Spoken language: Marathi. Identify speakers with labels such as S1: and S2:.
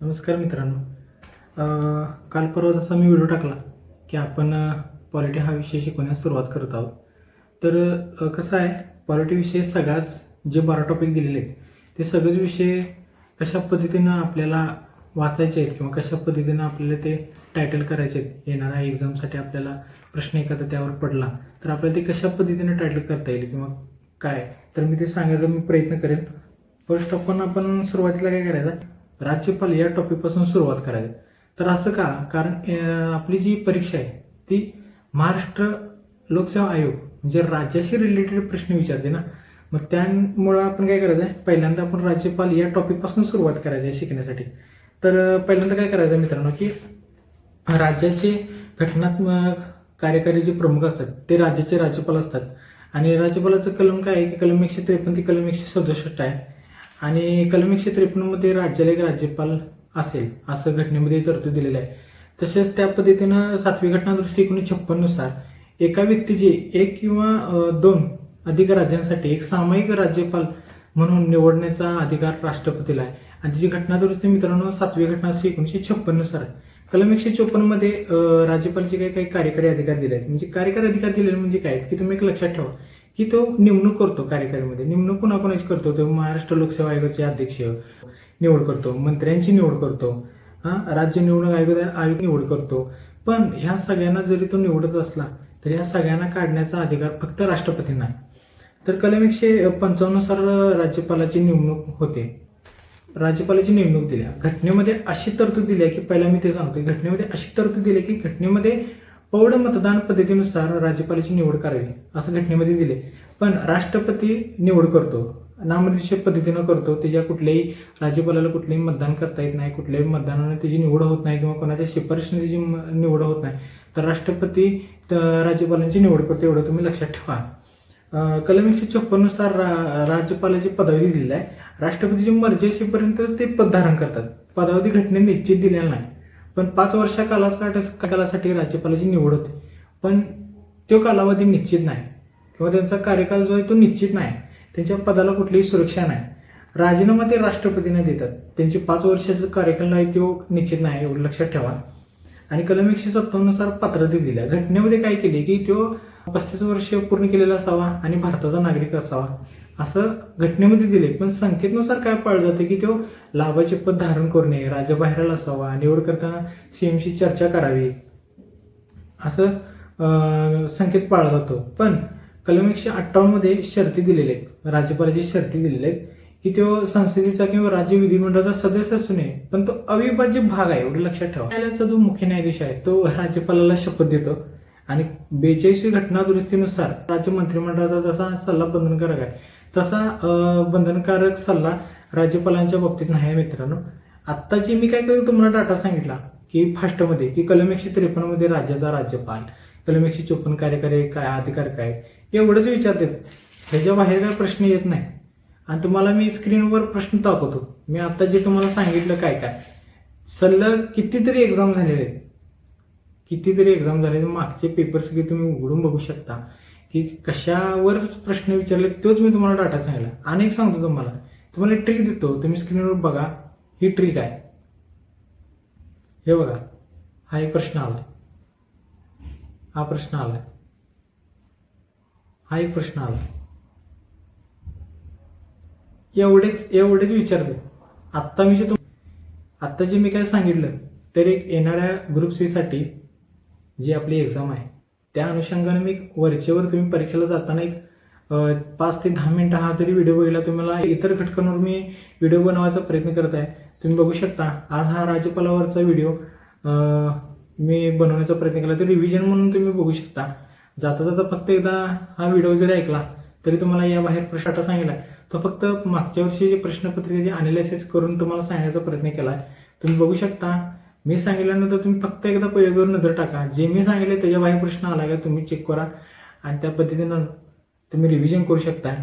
S1: नमस्कार मित्रांनो. काल परवा जसा मी व्हिडिओ टाकला की आपण पॉलिटी हा विषय शिकवण्यास सुरुवात करत आहोत. तर कसं आहे पॉलिटी विषय सगळ्याच जे बारा टॉपिक दिलेले आहेत ते सगळेच विषय कशा पद्धतीनं आपल्याला वाचायचे आहेत किंवा कशा पद्धतीनं आपल्याला ते टायटल करायचे आहेत येणाऱ्या एक्झामसाठी आपल्याला प्रश्न एखादा त्यावर पडला तर आपल्याला ते कशा पद्धतीनं टायटल करता येईल किंवा काय तर मी ते सांगायचा मी प्रयत्न करेन. फर्स्ट ऑफ ऑल आपण सुरुवातीला काय करायचं? राज्यपाल या टॉपिकपासून सुरुवात करायची तर असं का? कारण आपली जी परीक्षा आहे ती महाराष्ट्र लोकसेवा आयोग म्हणजे राज्याशी रिलेटेड प्रश्न विचारते ना? मग त्यामुळं आपण काय करायचं आहे? पहिल्यांदा आपण राज्यपाल या टॉपिकपासून सुरुवात करायची आहे शिकण्यासाठी. तर पहिल्यांदा काय करायचं आहे मित्रांनो की राज्याचे घटनात्मक कार्यकारी जे प्रमुख असतात ते राज्याचे राज्यपाल असतात. आणि राज्यपालाचं कलम काय आहे? की कलम एकशे त्रेपन्न ते कलम एकशे सदुसष्ट आहे. आणि कलम एकशे त्रेपन्नमध्ये राज्याला एक राज्यपाल असेल असं घटनेमध्ये तरतूद दिलेलं आहे. तसेच त्या पद्धतीनं सातवी घटना दुरुस्ती एकोणीसशे छप्पननुसार एका व्यक्तीची एक किंवा दोन अधिक राज्यांसाठी एक सामायिक राज्यपाल म्हणून निवडण्याचा अधिकार राष्ट्रपतीला आहे. आणि जी घटना दुरुस्ती मित्रांनो सातवी घटना एकोणीशे एकोणीसशे छप्पननुसार कलम एकशे चोपन्नमध्ये राज्यपालचे काही काही कार्यकारी अधिकार दिले आहेत. म्हणजे कार्यकारी अधिकार दिलेले म्हणजे काय की तुम्ही एक लक्षात ठेवा. की तो नेमणूक करतो कार्यकारीमध्ये नेमणूक कोणाकोणाची करतो? तो महाराष्ट्र लोकसेवा आयोगाचे अध्यक्ष निवड करतो मंत्र्यांची निवड करतो हा? राज्य निवडणूक आयोग आयोग निवड करतो. पण ह्या सगळ्यांना जरी तो निवडत असला तरी ह्या सगळ्यांना काढण्याचा अधिकार फक्त राष्ट्रपतींना आहे तर कलम एकशे पंचावन्नुसार राज्यपालाची नेमणूक होते. राज्यपालाची नेमणूक दिल्या. घटनेमध्ये अशी तरतूद दिली आहे की पहिला मी ते सांगतो घटनेमध्ये अशी तरतूद दिली की घटनेमध्ये पौढ मतदान पद्धतीनुसार राज्यपालाची निवड करावी असं घटनेमध्ये दिले. पण राष्ट्रपती निवड करतो नामनिर्देशित पद्धतीनं करतो त्याच्या कुठल्याही राज्यपालाला कुठलेही मतदान करता येत नाही कुठल्याही मतदानाने त्याची निवड होत नाही किंवा कोणाच्या शिफारशीने त्याची निवड होत नाही तर राष्ट्रपती राज्यपालांची निवड करतो एवढं तुम्ही लक्षात ठेवा. कलम एकशे छप्पननुसार रा- राज्यपालाची पदवी दिलेली आहे. राष्ट्रपतीची मर्जी असेपर्यंतच ते पद धारण करतात. पदावधी घटनेने निश्चित दिलेला नाही. पण पाच वर्षा कालासाठी कालासाठी राज्यपालाची निवड होते. पण तो कालावधी निश्चित नाही. किंवा त्यांचा कार्यकाल जो आहे तो निश्चित नाही. त्यांच्या पदाला कुठलीही सुरक्षा नाही. राजीनामा ते राष्ट्रपतींना देतात. त्यांचे पाच वर्षाचा कार्यकाल आहे तो निश्चित नाही एवढं लक्षात ठेवा. आणि कलम एकशे सत्तावन्ननुसार पात्रता दिल्या. घटनेमध्ये काय केले की तो पस्तीस वर्ष पूर्ण केलेला असावा आणि भारताचा नागरिक असावा. असं घटनेमध्ये दिले पण संकेतनुसार काय पाळलं जातं की तो लाभाचे पद धारण करणे राजाबाहेरला असावा निवड करताना सीएमशी चर्चा करावी असं संकेत पाळला जातो. पण कलम एकशे अठ्ठावन्नमध्ये शर्ती दिलेल्या आहेत. राज्यपालाची शर्ती दिलेल्या आहेत की तो संसदेचा किंवा राज्य विधिमंडळाचा सदस्य असू नये पण तो अविभाज्य भाग आहे एवढं लक्षात ठेवा. न्यायालयाचा जो मुख्य न्यायाधीश आहे तो राज्यपालाला शपथ देतो. आणि बेचाळीसवी घटना दुरुस्तीनुसार राज्य मंत्रिमंडळाचा जसा सल्ला बंधनकारक आहे तसा बंधनकारक सल्ला राज्यपालांच्या बाबतीत नाही आहे मित्रांनो. आत्ता जे मी काय करू तुम्हाला डाटा सांगितला की फास्टमध्ये की कलम एकशे त्रेपन्नमध्ये राज्याचा राज्यपाल कलम एकशे चोपन्न कार्यकारी काय अधिकार काय एवढंच विचारतात ह्याच्या बाहेर काय प्रश्न येत नाही. आणि तुम्हाला मी स्क्रीनवर प्रश्न दाखवतो. मी आता जे तुम्हाला सांगितलं काय काय. सलग कितीतरी एक्झाम झालेले आहेत. कितीतरी एक्झाम झाले मागचे पेपर्स तुम्ही उघडून बघू शकता. की कशावर प्रश्न विचारले तोच मी तुम्हाला डाटा सांगितला. एक सांगतो तुम्हाला तुम्हाला एक ट्रिक देतो तुम्ही स्क्रीनवर बघा ही ट्रिक आहे. हे बघा हा एक प्रश्न आला हा प्रश्न आला हा एक प्रश्न आला एवढेच एवढेच विचारतो आत्ता मी जे तुम आत्ता जे मी काय सांगितलं तर एक येणाऱ्या ग्रुप सी साठी जी आपली एक्झाम आहे त्या अनुषंगाने मी वरचेवर तुम्ही परीक्षेला जाताना एक पाच ते दहा मिनिटं हा जरी व्हिडिओ बघितला तुम्हाला इतर घटकांवर मी व्हिडिओ बनवायचा प्रयत्न करत आहे. तुम्ही बघू शकता आज हा राज्यपालावरचा व्हिडिओ मी बनवण्याचा प्रयत्न केला. तर रिव्हिजन म्हणून तुम्ही बघू शकता. जाता जाता फक्त एकदा हा व्हिडिओ जरी ऐकला तरी तुम्हाला या बाहेर प्रश्न सांगितला. तो फक्त मागच्या वर्षी जे प्रश्नपत्रिकेचे अनालिसिस करून तुम्हाला सांगण्याचा प्रयत्न केला. तुम्ही बघू शकता मी सांगितल्यानंतर तुम्ही फक्त एकदा प्रयोगावर नजर टाका. जे मी सांगितले त्याच्या बाहेर प्रश्न आला का तुम्ही चेक करा. आणि त्या पद्धतीनं तुम्ही रिव्हिजन करू शकता.